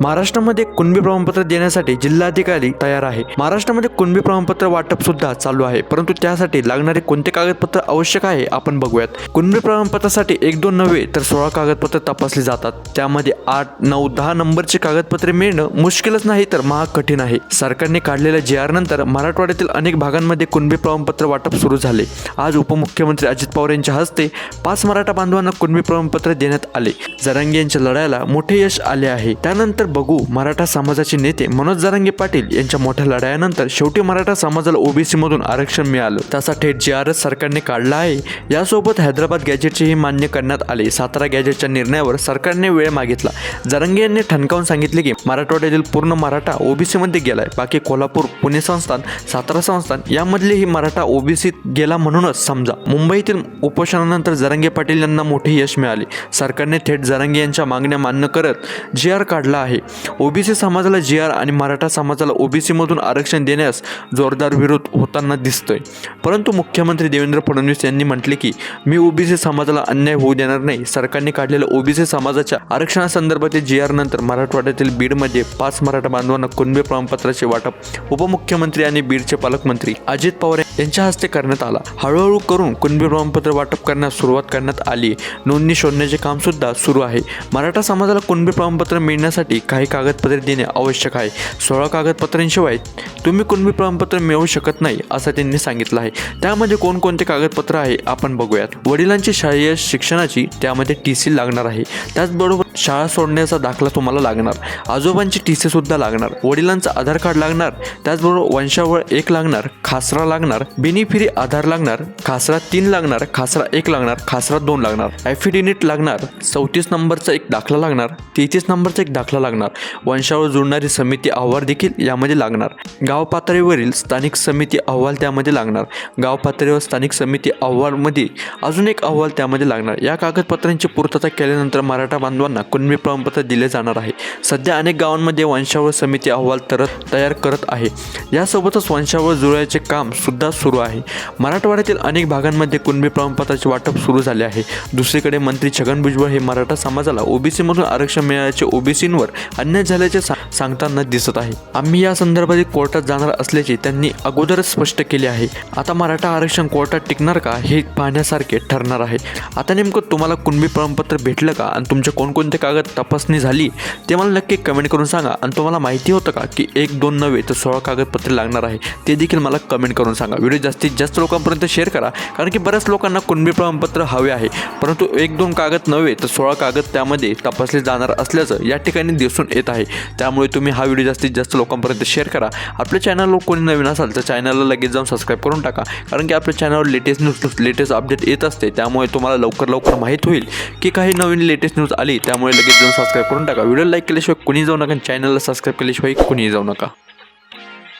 महाराष्ट्रामध्ये कुणबी प्रमाणपत्र देण्यासाठी जिल्हाधिकारी तयार आहे. महाराष्ट्रामध्ये कुणबी प्रमाणपत्र वाटप सुद्धा चालू आहे. परंतु त्यासाठी लागणारे कोणते कागदपत्र आवश्यक आहे आपण बघूयात. कुणबी प्रमाणपत्रासाठी एक दोन नव्हे तर सोळा कागदपत्र तपासली जातात. त्यामध्ये आठ नऊ दहा नंबरची कागदपत्रे मिळणं मुश्किलच नाही तर महाग कठीण आहे. सरकारने काढलेल्या जी आर नंतर मराठवाड्यातील अनेक भागांमध्ये कुणबी प्रमाणपत्र वाटप सुरू झाले. आज उपमुख्यमंत्री अजित पवार यांच्या हस्ते पाच मराठा बांधवांना कुणबी प्रमाणपत्र देण्यात आले. जरांगे यांच्या लढ्याला मोठे यश आले आहे. त्यानंतर तर बघू मराठा समाजाचे नेते मनोज जरांगे पाटील यांच्या मोठ्या लढायानंतर शेवटी मराठा समाजाला ओबीसी मधून आरक्षण मिळालं. तसा थेट जी आर एस सरकारने काढला आहे. यासोबत हैदराबाद गॅजेटचेही मान्य करण्यात आले. सातारा गॅजेटच्या निर्णयावर सरकारने वेळ मागितला. जरांगे यांनी ठणकावून सांगितले की मराठवाड्यातील पूर्ण मराठा ओबीसी मध्ये गेलाय. बाकी कोल्हापूर पुणे संस्थान सातारा संस्थान यामधलेही मराठा ओबीसीत गेला म्हणूनच समजा. मुंबईतील उपोषणानंतर जरांगे पाटील यांना मोठे यश मिळाले. सरकारने थेट जरांगे यांच्या मागण्या मान्य करत जी आर काढला आहे. आहे. ओबीसी समाजाला जी आर आणि मराठा समाजाला ओबीसीमधून आरक्षण देण्यास जोरदार विरोध होताना दिसतोय. परंतु मुख्यमंत्री देवेंद्र फडणवीस यांनी म्हटले की मी ओबीसी समाजाला अन्याय होऊ देणार नाही. सरकारने काढलेल्या ओबीसी समाजाच्या आरक्षणासंदर्भातील जी आर नंतर मराठवाड्यातील बीडमध्ये पाच मराठा बांधवांना कुणबी प्रमाणपत्राचे वाटप उपमुख्यमंत्री आणि बीडचे पालकमंत्री अजित पवार यांच्या हस्ते करण्यात आला. हळूहळू करून कुणबी प्रमाणपत्र वाटप करण्यास सुरुवात करण्यात आली. नोंदणी शोधण्याचे काम सुद्धा सुरू आहे. मराठा समाजाला कुणबी प्रमाणपत्र मिळण्यासाठी काही कागदपत्रे देणे आवश्यक आहे. सोळा कागदपत्रांशिवाय तुम्ही कुणबी प्रमाणपत्र मिळवू शकत नाही असं त्यांनी सांगितलं आहे. त्यामध्ये कोणकोणते कागदपत्र आहे आपण बघूयात. वडिलांची शालेय शिक्षणाची त्यामध्ये टी सी लागणार आहे. त्याचबरोबर शाळा सोडण्याचा दाखला तुम्हाला लागणार. आजोबांची टी सी सुद्धा लागणार. वडिलांचं आधार कार्ड लागणार. त्याचबरोबर वंशावळ एक लागणार खासरा लागणार. बिनिफिरी आधार लागणार. खासरा तीन लागणार खासरा एक लागणार खासरा दोन लागणार. ॲफिडेनिट लागणार. चौतीस नंबरचा एक दाखला लागणार. तेहतीस नंबरचा एक दाखला लागणार. वंशावळ जुळणारी समिती अहवाल देखील यामध्ये लागणार. गाव पातळीवरील स्थानिक समिती अहवाल त्यामध्ये लागणार. गाव पातळीवर स्थानिक समिती अहवालमध्ये अजून एक अहवाल त्यामध्ये लागणार. या कागदपत्रांची पूर्तता केल्यानंतर मराठा बांधवांना कुणबी प्रमाणपत्र दिले जाणार आहे. सध्या अनेक गावांमध्ये वंशावळ समिती अहवाल तर तयार करत आहे. यासोबतच वंशावळ जुळायचे काम सुद्धा सुरू आहे. मराठवाड्यातील अनेक भागांमध्ये कुणबी प्रमाणपत्राचे वाटप सुरू झाले आहे. दुसरीकडे मंत्री छगन भुजबळ हे मराठा समाजाला ओबीसीमधून आरक्षण मिळाल्याचे ओबीसींवर अन्याय झाल्याचे सा- सांगताना दिसत आहे. आम्ही या संदर्भात कोर्टात जाणार असल्याचे त्यांनी अगोदरच स्पष्ट केले आहे. आता मराठा आरक्षण कोर्टात टिकणार का हे पाहण्यासारखे ठरणार आहे. आता नेमकं तुम्हाला कुणबी प्रमाणपत्र भेटलं का? आणि तुमचे कोणकोणते कागद तपासणी झाली? ते मला नक्की कमेंट करून सांगा. आणि तुम्हाला माहिती होतं का की एक दोन नव्हे तर सोळा कागदपत्रे लागणार आहे. ते देखील मला कमेंट करून सांगा. व्हिडिओ जास्तीत जास्त लोकांपर्यंत शेअर करा. कारण की बऱ्याच लोकांना कुणबी प्रमाणपत्र हवे आहे. परंतु एक दोन कागद नव्हे तर सोळा कागद त्यामध्ये तपासले जाणार असल्याचं या ठिकाणी दिसून येत आहे. त्यामुळे तुम्ही हा व्हिडिओ जास्तीत जास्त लोकांपर्यंत शेअर करा. आपल्या चॅनलवर कोणी नवीन असाल तर चॅनलला लगेच जाऊन सबस्क्राईब करून टाका. कारण की आपल्या चॅनलवर लेटेस्ट न्यूज लेटेस्ट अपडेट येत असते. त्यामुळे तुम्हाला लवकर लवकर माहीत होईल की काही नवीन लेटेस्ट न्यूज आली त्यामुळे लगेच जाऊन सबस्क्राईब करून टाका. व्हिडिओ लाईक केल्याशिवाय कुणी जाऊ नका चॅनलला सबस्क्राईब केल्याशिवाय कुणीही जाऊ नका.